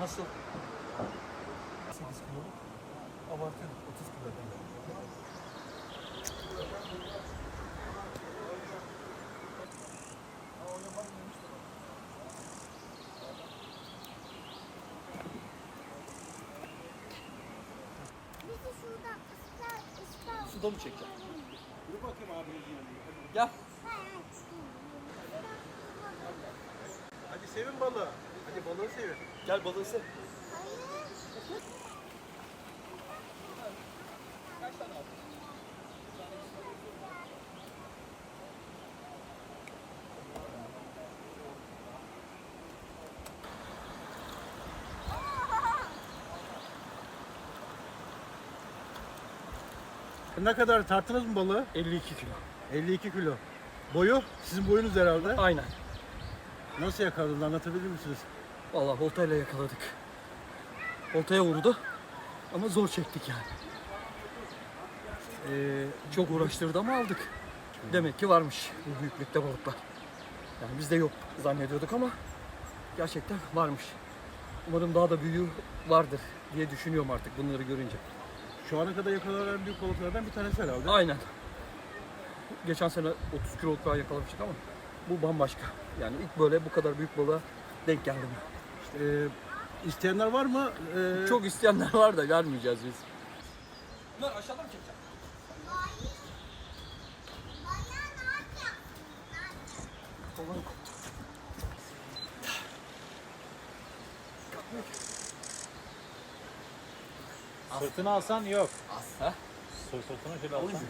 Nasıl? 8 kilo. Abartıyorduk 30 kilodan. Bizi şuradan ıslar ıslar. Suda mı çekeceğim? Dur bakayım abinizin yanına. Gel. Hayır. Hadi sevin balığı. Hadi balığı sevin. Gel balığı sev. Hayır. Ne kadar tarttınız mı balığı? 52 kilo. 52 kilo. Boyu? Sizin boyunuz herhalde. Aynen. Nasıl yakaladınız anlatabilir misiniz? Vallahi oltayla yakaladık. Oltaya vurdu. Ama zor çektik yani. Ee, çok uğraştırdı ama aldık. Demek ki varmış bu büyüklükte balıklar. Yani biz de yok zannediyorduk ama gerçekten varmış. Umarım daha da büyüğü vardır diye düşünüyorum artık bunları görünce. Şu ana kadar yakalanan en büyük balıklardan bir tanesi herhalde. Aynen. Geçen sene 30 kiloluk daha yakalamıştık ama bu bambaşka. Yani ilk böyle bu kadar büyük balığa denk geldim. Ee, isteyenler var mı? Ee, Çok isteyenler var da vermeyeceğiz biz. Bunlar aşağıdan mı ki. Sırtını alsan yok. As. Ha? Sırtını şöyle alsan.